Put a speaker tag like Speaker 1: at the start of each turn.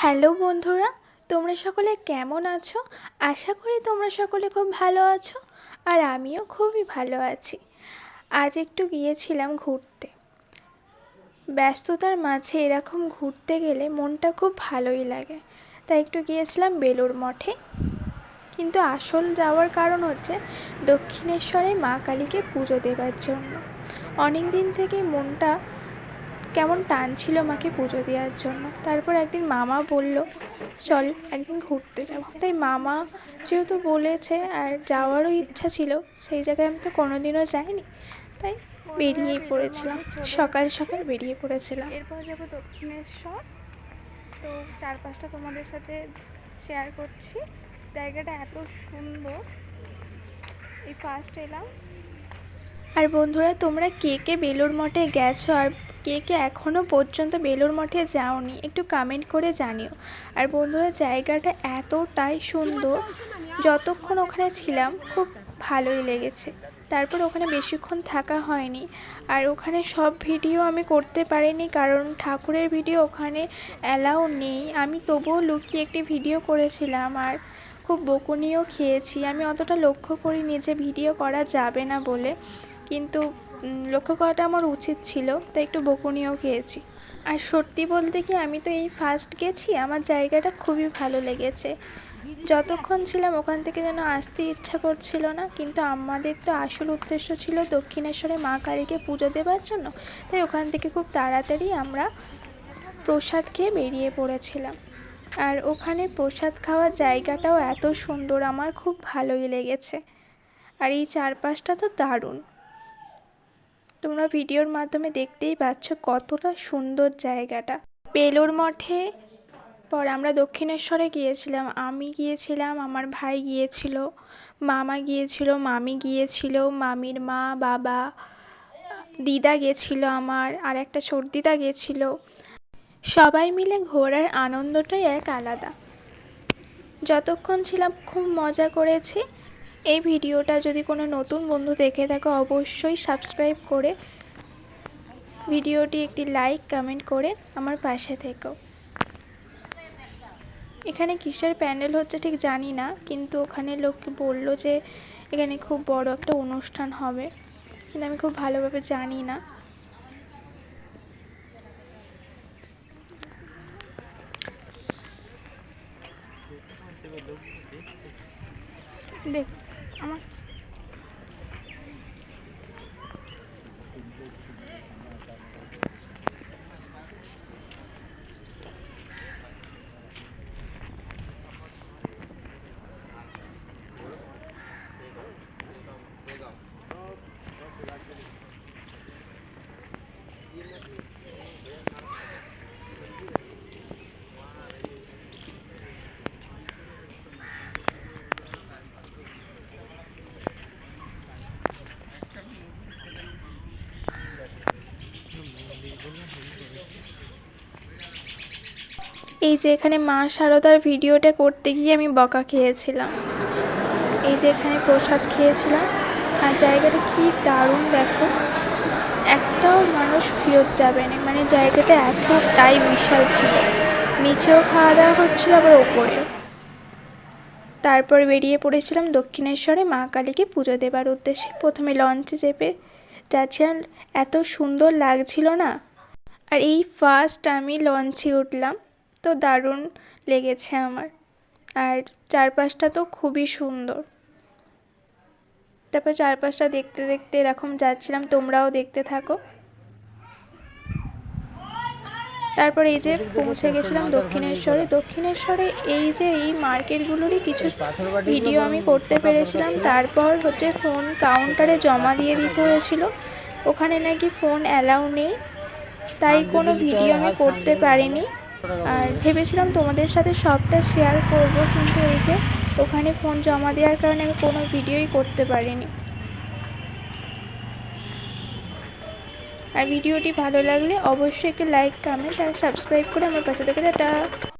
Speaker 1: Hello বন্ধুরা, তোমরা সকলে কেমন আছো? আশা করি তোমরা সকলে খুব ভালো আছো আর আমিও খুবই ভালো আছি। আজ একটু গিয়েছিলাম ঘুরতে। ব্যস্ততার মাঝে এরকম ঘুরতে গেলে মনটা খুব ভালোই লাগে। তাই একটু গিয়েছিলাম বেলুড় মঠে। কিন্তু আসল যাওয়ার কারণ হচ্ছে দক্ষিণেশ্বরে মা কালীকে পুজো দেবার জন্য। অনেক দিন থেকেই মনটা কেমন টান ছিল মাকে পুজো দেওয়ার জন্য। তারপর একদিন মামা বলল চল একদিন ঘুরতে যাব। তাই মামা যেহেতু বলেছে আর যাওয়ারও ইচ্ছা ছিল সেই জায়গায় আমি তো কোনোদিনও যাইনি। তাই বেরিয়েই পড়েছিলাম। সকাল সকাল বেরিয়ে পড়েছিলাম।
Speaker 2: এরপর যাব দক্ষিণেশ্বর। তো চারপাশটা তোমাদের সাথে শেয়ার করছি। জায়গাটা এত সুন্দর। এই ফার্স্ট এলাম।
Speaker 1: আর বন্ধুরা তোমরা কে কে বেলুড় মঠে গেছো আর কে কে এখনও পর্যন্ত বেলুড় মঠে যাওনি। একটু কমেন্ট করে জানিও। আর বন্ধুরা, জায়গাটা এতটাই সুন্দর। যতক্ষণ ওখানে ছিলাম, খুব ভালোই লেগেছে। তারপর ওখানে বেশিক্ষণ থাকা হয়নি। আর ওখানে সব ভিডিও আমি করতে পারিনি, কারণ ঠাকুরের ভিডিও ওখানে অ্যালাউ নেই। আমি তবুও লুকিয়ে একটি ভিডিও করেছিলাম আর খুব বকুনিও খেয়েছি। আমি অতটা লক্ষ্য করিনি যে ভিডিও করা যাবে না বলে। কিন্তু লক্ষ্য করাটা আমার উচিত ছিল, তাই একটু বকুনিও খেয়েছি। আর সত্যি বলতে কি, আমি তো এই ফার্স্ট গেছি, আমার জায়গাটা খুবই ভালো লেগেছে। যতক্ষণ ছিলাম ওখান থেকে যেন আসতে ইচ্ছা করছিল না, কিন্তু আমাদের তো আসল উদ্দেশ্য ছিল দক্ষিণেশ্বরে মা কালীকে পুজো দেওয়ার জন্য, তাই ওখান থেকে খুব তাড়াতাড়ি আমরা প্রসাদ খেয়ে বেরিয়ে পড়েছিলাম। আর ওখানে প্রসাদ খাওয়ার জায়গাটাও এত সুন্দর, আমার খুব ভালোই লেগেছে। আর এই চারপাশটা তো দারুণ। তোমরা ভিডিওর মাধ্যমে দেখতেই পাচ্ছ কতটা সুন্দর জায়গাটা। বেলুড় মঠে পর আমরা দক্ষিণেশ্বরে গিয়েছিলাম। আমি গিয়েছিলাম, আমার ভাই গিয়েছিল, মামা গিয়েছিল, মামি গিয়েছিল, মামির মা, বাবা, দিদা গেছিল আমার, আর একটা সর্দিদা গেছিল। সবাই মিলে ঘোরার আনন্দটাই এক আলাদা। যতক্ষণ ছিলাম খুব মজা করেছি এই ভিডিওটা যদি কোনো নতুন বন্ধু দেখে থাকো, অবশ্যই সাবস্ক্রাইব করে ভিডিওটি একটি লাইক কমেন্ট করে আমার পাশে থেকো। এখানে কিসের প্যান্ডেল হচ্ছে ঠিক জানি না, কিন্তু ওখানে লোক বলল যে এখানে খুব বড় একটা অনুষ্ঠান হবে। কিন্তু আমি খুব ভালোভাবে জানি না।
Speaker 2: দেখ আমার
Speaker 1: এই যে এখানে মা শারদার ভিডিওটা করতে গিয়ে আমি বকা খেয়েছিলাম। এই যে এখানে প্রসাদ খেয়েছিলাম। আর জায়গাটা কি দারুণ দেখো। একটাও মানুষ ফেরত যাবে না। মানে জায়গাটা এতটাই বিশাল ছিল। নিচেও খাওয়া দাওয়া হচ্ছিল, আবার ওপরেও। তারপর বেরিয়ে পড়েছিলাম দক্ষিণেশ্বরে মা কালীকে পুজো দেবার উদ্দেশ্যে। প্রথমে লঞ্চে চেপে যাচ্ছিলাম। এত সুন্দর লাগছিল না। আর এই ফার্স্ট আমি লঞ্চে উঠলাম। তো দারুণ লেগেছে আমার। আর চারপাশটা তো খুবই সুন্দর। তারপর চারপাশটা দেখতে দেখতে এরকম যাচ্ছিলাম, তোমরাও দেখতে থাকো। তারপর এই যে পৌঁছে গেছিলাম দক্ষিণেশ্বরে। দক্ষিণেশ্বরে এই যে এই মার্কেটগুলোরই কিছু ভিডিও আমি করতে পেরেছিলাম। তারপর হচ্ছে ফোন কাউন্টারে জমা দিয়ে দিতে হয়েছিল। ওখানে নাকি ফোন অ্যালাউ নেই। তাই কোনো ভিডিও আমি করতে পারিনি। আর ভেবেছিলাম তোমাদের সাথে সবটা শেয়ার করব, কিন্তু এই যে ওখানে ফোন জমা দেওয়ার কারণে আমি কোনো ভিডিওই করতে পারিনি। আর ভিডিওটি ভালো লাগলে অবশ্যই একটি লাইক কমেন্ট আর সাবস্ক্রাইব করে আমার পাশে থেকে, টাটা।